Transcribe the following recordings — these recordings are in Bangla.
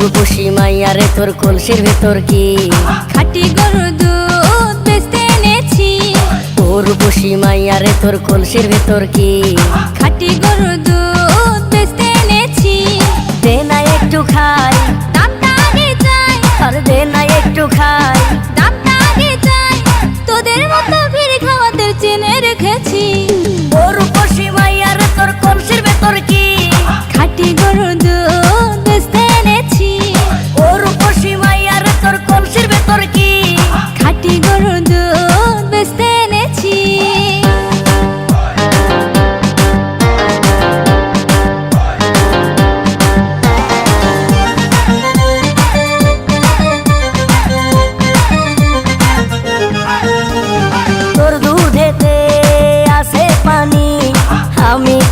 তোর বসি মাইয়ারে তোর কলসির ভেতর কি? খাটি গরু দুধ বেচতে এনেছি। তোর বসি মাইয়ারে তোর কলসির ভেতর কি? খাটি গরু দুধ বেচতে এনেছি। দে না একটু খাই। দামটা আগে চাই। আর দে না একটু খাই। চাই। তোদের মতো ভিড় খাওয়াতে চেনে রেখেছি।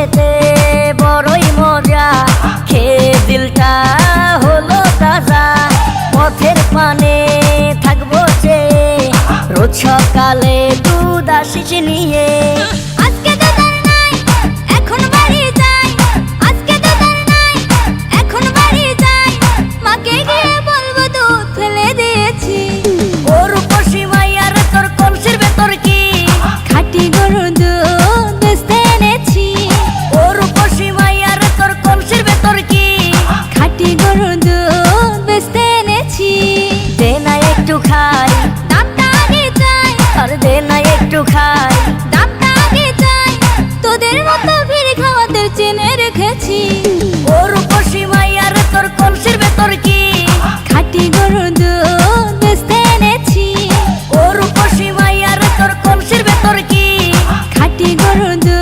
দুধেতে বড়ই মজা। খেয়ে দিলটা হলো তাজা। পথের পানে থাকব সে রোজ সকালে দুধ আসিস নিয়ে। মতো ভিড় খাওয়াতে চেনে রেখেছি। ওর পশি মাইয়ার তোর কলসির ভেতর কি? খাটি গরু তোর কলসির ভেতর কি? খাটি গরুর দুধ